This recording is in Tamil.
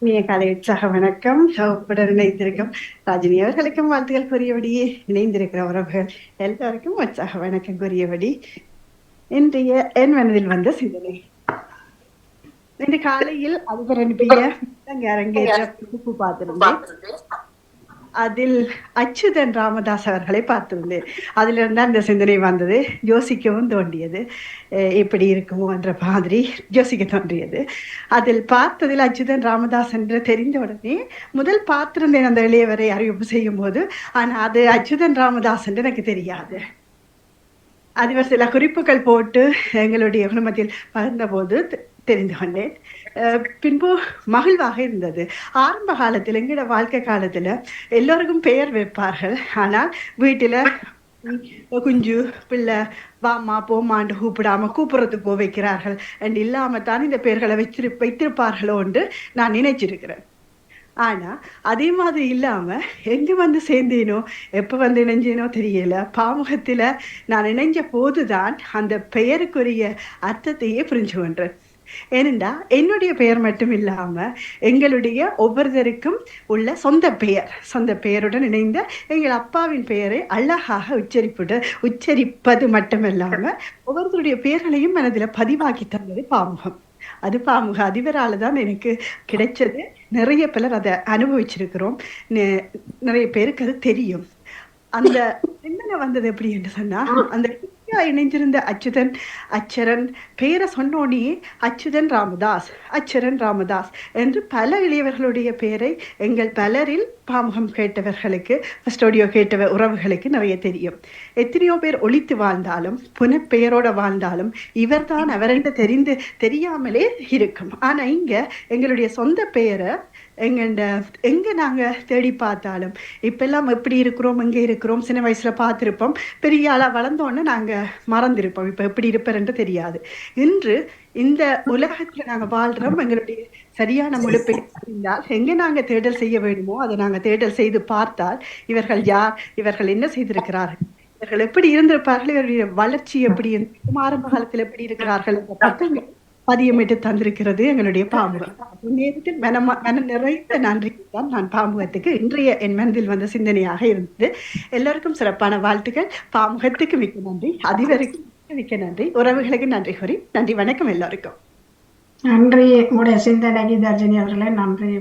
இனிய காலை உற்சாக வணக்கம். உடன் இணைந்திருக்கும் ராஜினி அவர்களுக்கும் வாழ்த்துக்கள் கூறியபடியே இணைந்திருக்கிற உறவுகள் எல்லாருக்கும் உற்சாக வணக்கம் கூறியபடி இன்றைய என் மனதில் வந்த சிந்தனை. இன்று காலையில் அதிபர் அனுப்பிய அரங்கேற்ற பார்த்திருந்தேன். அதில் அச்சுதன் ராமதாஸ் அவர்களை பார்த்திருந்தேன் அதுல இருந்து அந்த சிந்தனை வந்தது. யோசிக்கவும் தோண்டியது எப்படி இருக்குமோ என்ற மாதிரி யோசிக்க தோன்றியது. அதில் பார்த்ததில் அச்சுதன் ராமதாஸ் என்று தெரிந்த உடனே முதல் பார்த்திருந்தேன் அந்த இளையவரை அறிவிப்பு செய்யும் போது ஆனால் அது அச்சுதன் ராமதாஸ் என்று எனக்கு தெரியாது. அதிபர் சில குறிப்புகள் போட்டு எங்களுடைய குடும்பத்தில் பகிர்ந்தபோது தெரிந்து கொண்டேன். பின்பு மகிழ்வாக இருந்தது. ஆரம்ப காலத்தில் எங்களோட வாழ்க்கை காலத்துல எல்லோருக்கும் பெயர் வைப்பார்கள். ஆனால் வீட்டுல குஞ்சு பிள்ளை வாமா போமாண்டு கூப்பிடாம கூப்பிடுறது போ வைக்கிறார்கள். அண்ட் இல்லாம தான் இந்த பெயர்களை வச்சிரு வைத்திருப்பார்களோ என்று நான் நினைச்சிருக்கிறேன். ஆனா அதே மாதிரி இல்லாம எங்க வந்து சேர்ந்தேனோ எப்ப வந்து இணைஞ்சேனோ தெரியல. பாமுகத்துல நான் இணைஞ்ச போதுதான் அந்த பெயருக்குரிய அர்த்தத்தையே புரிஞ்சு கொண்டேன். ஏனெண்டா என்னுடைய பெயர் மட்டும் இல்லாம எங்களுடைய ஒவ்வொருத்தருக்கும் உள்ள சொந்த பெயர் சொந்த பெயருடன் இணைந்த எங்கள் அப்பாவின் பெயரை அழகாக உச்சரிப்புடு உச்சரிப்பது மட்டுமில்லாம ஒவ்வொருத்தருடைய பெயர்களையும் மனதில் பதிவாக்கி தந்தது பாமுகம். அது பாமுக அதிபரால் தான் எனக்கு கிடைச்சது. நிறைய பேர் அதை அனுபவிச்சிருக்கிறோம். நெ- நிறைய பேருக்கு அது தெரியும். அந்த சிந்தனை வந்தது எப்படி என்று சொன்னா அந்த குட்டியா அச்சுதன் அச்சரன் பேரை சொன்னோனே அச்சுதன் ராமதாஸ் அச்சரன் ராமதாஸ் என்று பல இளையவர்களுடைய பெயரை எங்கள் பலரில் பாமுகம் கேட்டவர்களுக்கு ஸ்டுடியோ கேட்டவ உறவுகளுக்கு நிறைய தெரியும். எத்தனையோ பேர் ஒழித்து வாழ்ந்தாலும் புனப்பெயரோட வாழ்ந்தாலும் இவர்தான் அவரென்று தெரிந்து தெரியாமலே இருக்கும். ஆனா இங்க எங்களுடைய சொந்த பெயரை எங்கண்ட எங்க நாங்க தேடி பார்த்தாலும் இப்பெல்லாம் எப்படி இருக்கிறோம் எங்க இருக்கிறோம் சின்ன வயசுல பார்த்துருப்போம். பெரிய ஆளா வளர்ந்தோன்னு நாங்க மறந்திருப்போம். இப்ப எப்படி இருப்பேன்னு தெரியாது. இன்று இந்த உலகத்துல நாங்க வாழ்றோம். எங்களுடைய சரியான முழுப்பை இருந்தால் எங்க நாங்க தேடல் செய்ய வேண்டுமோ அதை நாங்க தேடல் செய்து பார்த்தால் இவர்கள் யார் இவர்கள் என்ன செய்திருக்கிறார்கள் இவர்கள் எப்படி இருந்திருப்பார்கள் இவருடைய வளர்ச்சி எப்படி இருந்திருக்கும் ஆரம்ப காலத்தில் எப்படி இருக்கிறார்கள் என்ற பக்கங்கள் பதியமிட்டு தந்திருக்கிறது எங்களுடைய பாமுகம் நேரத்தில் மன நிறைந்த நன்றி தான் நான் பாமுகத்துக்கு இன்றைய என் மனதில் வந்த சிந்தனையாக இருந்தது. எல்லோருக்கும் சிறப்பான வாழ்த்துக்கள். பாமுகத்துக்கு மிக்க நன்றி. அதிபருக்கு மிக்க நன்றி. உறவுகளுக்கு நன்றி கூறி நன்றி. வணக்கம் எல்லோருக்கும். நன்றி உங்களுடைய சிந்தனைக்கு தர்ஜினி அவர்களே நன்றி